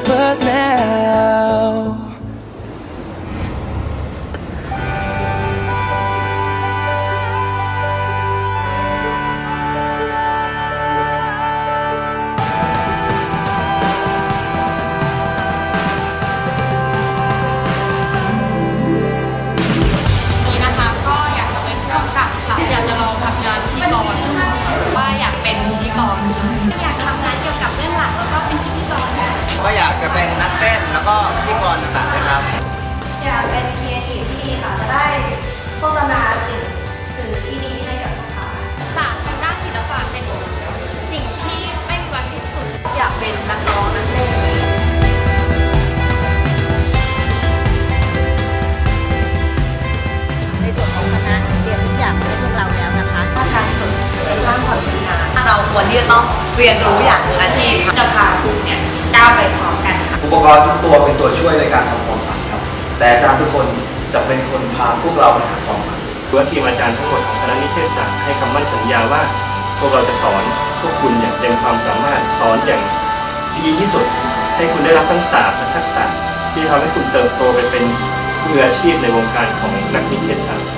first never ากจะเป็นนักเต้นแล้วก็พิธีกรต่างๆนะครับ อยากเป็นครีเอทีฟที่ดีค่ะจะได้โฆษณาสิ่งสื่อที่ดีให้กับลูกค้าศาสตร์ทางด้านศิลปะเป็นสิ่งที่ไม่มีวันสิ้นสุด อยากเป็นนักร้องนักเต้นในส่วนของคณะเตรียมทุกอย่างให้พวกเราแล้วนะคะการฝึกจะสร้างความชำนาญเราควรที่จะต้องเรียนรู้อย่างมืออาชีพจะพาคุณเนี่ย ก้าวไปพร้อมกันค่ะอุปกรณ์ทุกตัวเป็นตัวช่วยในการทำความฝันครับ แต่อาจารย์ทุกคนจะเป็นคนพาพวกเราไปหาความฝันว่าทีมอาจารย์ทั้งหมดของคณะนิเทศศาสตร์ให้คำมั่นสัญญาว่า พวกเราจะสอนพวกคุณอย่างเต็มความสามารถสอนอย่างดีที่สุด ให้คุณได้รับทั้งศาสตร์และทักษะที่ทำให้คุณเติบโตไปเป็นมืออาชีพในวงการของนักนิเทศศาสตร์